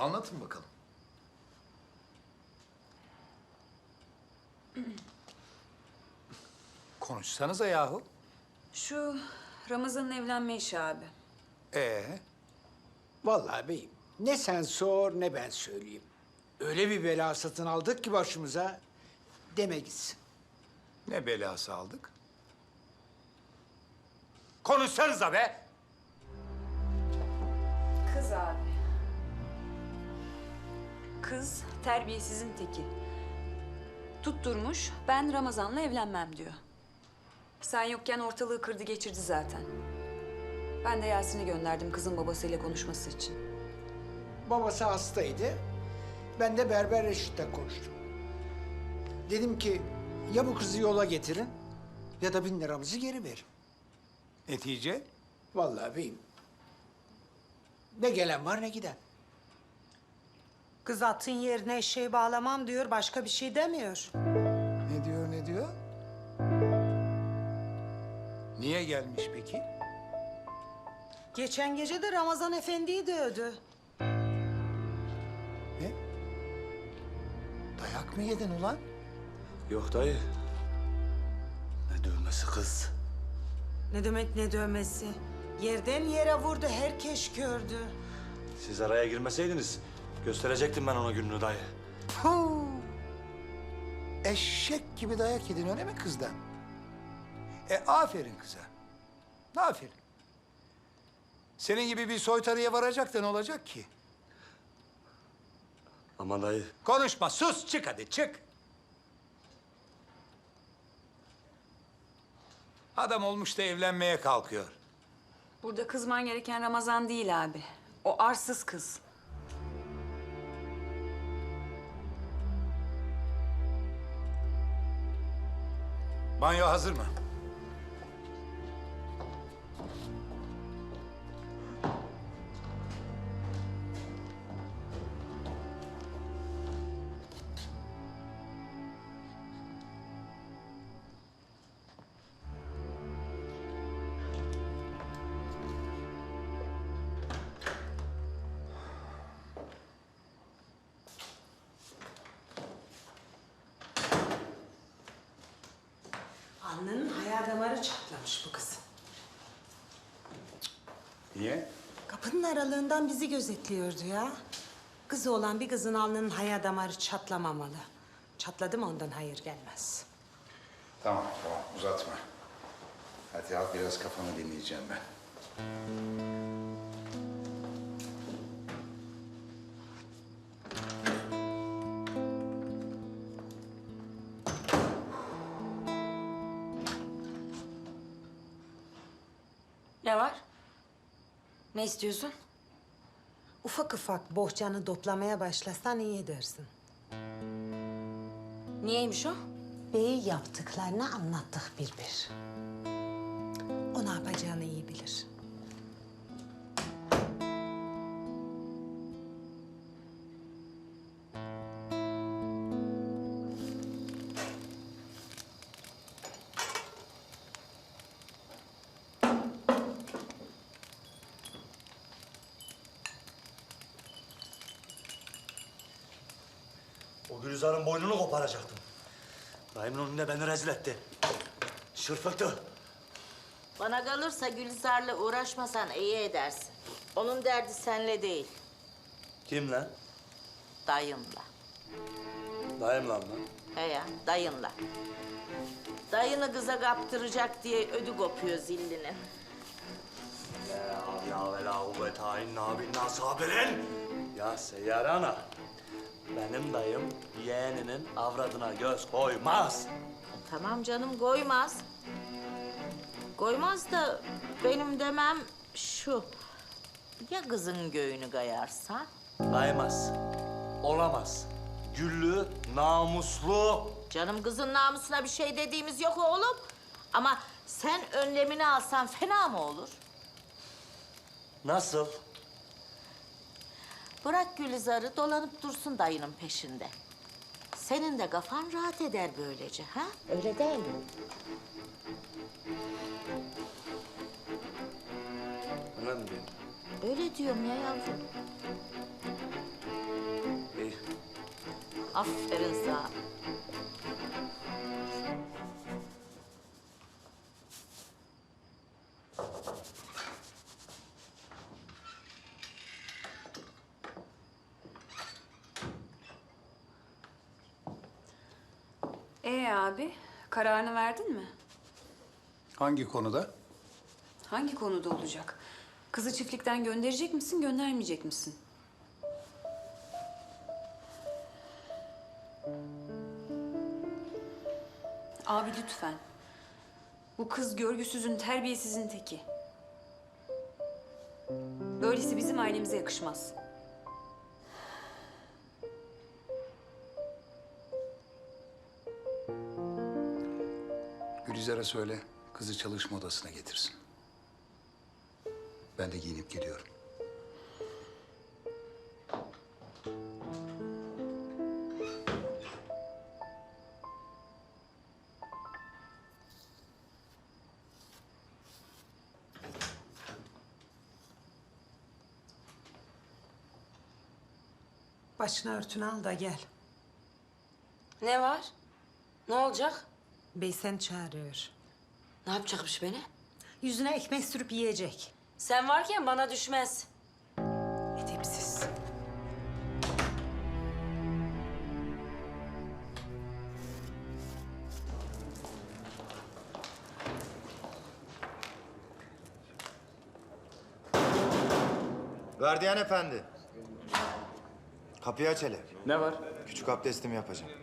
Anlatın bakalım. Konuşsanıza yahu. Şu Ramazan'ın evlenme işi abi. Ee, Vallahi beyim ne sen sor ne ben söyleyeyim. Öyle bir bela satın aldık ki başımıza deme gitsin. ne belası aldık? Konuşsanıza be. Kız abi. Kız terbiyesizin teki. Tutturmuş ben Ramazan'la evlenmem diyor. Sen yokken ortalığı kırdı geçirdi zaten. Ben de Yasin'i gönderdim kızın babasıyla konuşması için. Babası hastaydı. Ben de Berber Reşit'le konuştum. Dedim ki ya bu kızı yola getirin ya da bin liramızı geri verin. Netice? Vallahi beyim ne gelen var ne giden. Kız atın yerine eşeği bağlamam diyor, başka bir şey demiyor. Ne diyor ne diyor? Niye gelmiş peki? Geçen gece de Ramazan Efendi'yi dövdü. Ne? Dayak mı yedin ulan? Yok dayı. Ne dövmesi kız? Ne demek ne dövmesi? Yerden yere vurdu, herkes gördü. Siz araya girmeseydiniz gösterecektim ben ona gününü dayı. Puh! Eşek gibi dayak yedin öyle mi kızdan? E aferin kıza. Aferin. Senin gibi bir soytarıya varacak da ne olacak ki? Ama dayı Konuşma, sus, çık hadi, çık. Adam olmuş da evlenmeye kalkıyor. Burada kızman gereken Ramazan değil abi. O arsız kız. Banyo hazır mı? Damarı çatlamış bu kızın. Niye? Kapının aralığından bizi gözetliyordu ya. Kızı olan bir kızın alnının hayal damarı çatlamamalı. Çatladı mı ondan hayır gelmez. Tamam, tamam, uzatma. Hadi al biraz kafanı dinleyeceğim ben. Var? Ne istiyorsun? Ufak ufak bohçanı toplamaya başlasan iyi edersin. Niyeymiş o? Bey yaptıklarını anlattık bir bir. O Gülizar'ın boynunu koparacaktım. Dayımın önünde beni rezil etti. Şırfıktı. Bana kalırsa Gülizar'la uğraşmasan iyi edersin. Onun derdi senle değil, Kim lan? dayınla. Dayım lan lan. He ya, dayınla. Dayını kıza kaptıracak diye ödü kopuyor zillinin. Ya ya ve la kuvvete inna sabirin. Ya Seyyare ana. Benim dayım yeğeninin avradına göz koymaz. Tamam canım koymaz. Koymaz da benim demem şu. Ya kızın göğünü kayarsa? Kaymaz. Olamaz. Güllü, namuslu. Canım kızın namusuna bir şey dediğimiz yok oğlum. Ama sen önlemini alsan fena mı olur? Nasıl? Bırak Gülizar'ı dolanıp dursun dayının peşinde. Senin de kafan rahat eder böylece ha? Öyle değil mi? Bana mı? Öyle diyorum ya yavrum. İyi. Aferin sana. Ee abi, kararını verdin mi? Hangi konuda? Hangi konuda olacak? Kızı çiftlikten gönderecek misin, göndermeyecek misin? Abi lütfen. Bu kız görgüsüzün, terbiyesizin teki. Böylesi bizim ailemize yakışmaz. Gülizar'a söyle, kızı çalışma odasına getirsin. Ben de giyinip geliyorum. Başına örtünü al da gel. Ne var? Ne olacak? Bey sen çağırıyor. Ne yapacakmış beni? Yüzüne ekmek sürüp yiyecek. Sen varken bana düşmez. Edepsiz. Gardiyan efendi. Kapıyı aç hele. Ne var? Küçük abdestimi yapacağım.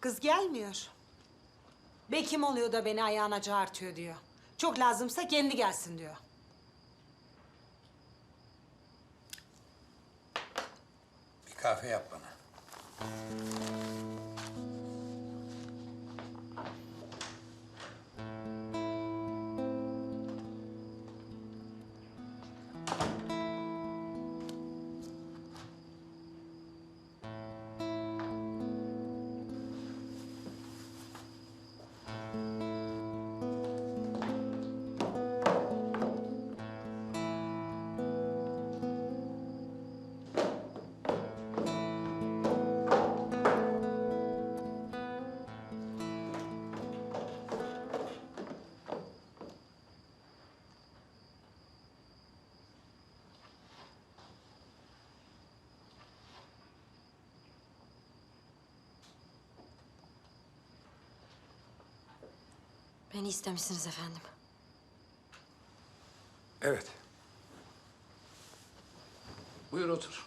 Kız gelmiyor. Bey kim oluyor da beni ayağına çağırtıyor diyor. Çok lazımsa kendi gelsin diyor. Bir kahve yap bana. Beni istemişsiniz efendim. Evet. Buyur otur.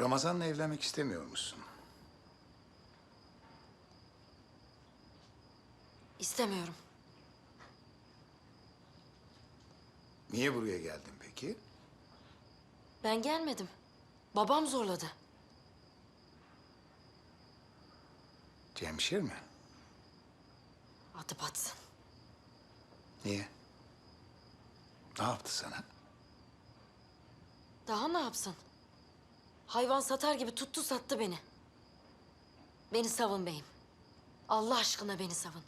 Ramazan'la evlenmek istemiyor musun? İstemiyorum. Niye buraya geldin peki? Ben gelmedim. Babam zorladı. Cemşir mi? Adı batsın. Niye? Ne yaptı sana? Daha ne yapsın? Hayvan satar gibi tuttu sattı beni. Beni savun beyim. Allah aşkına beni savun.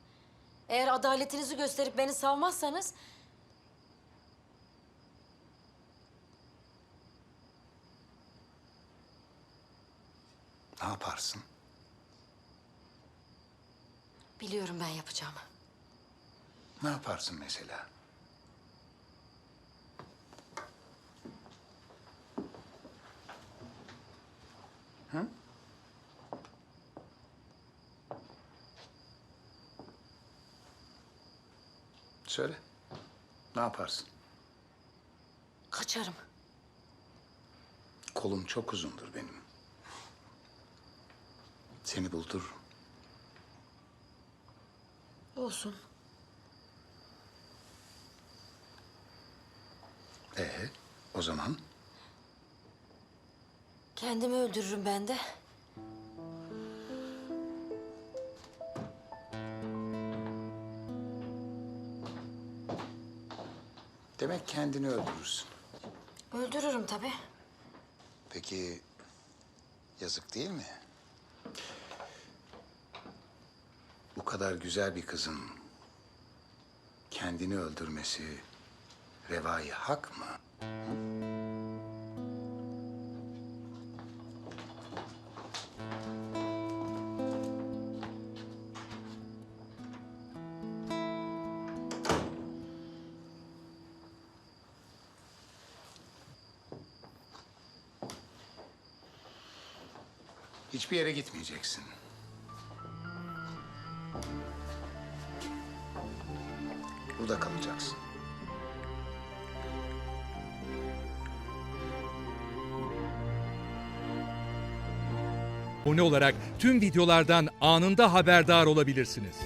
Eğer adaletinizi gösterip beni savmazsanız... Ne yaparsın? Biliyorum ben yapacağımı. Ne yaparsın mesela? Söyle. Ne yaparsın? Kaçarım. Kolum çok uzundur benim. Seni buldururum. Olsun. Ee, o zaman Kendimi öldürürüm ben de. Demek kendini öldürürsün. Öldürürüm tabii. Peki yazık değil mi? Bu kadar güzel bir kızın kendini öldürmesi revai hak mı? Hiçbir yere gitmeyeceksin. Burada kalacaksın. abone olarak tüm videolardan anında haberdar olabilirsiniz.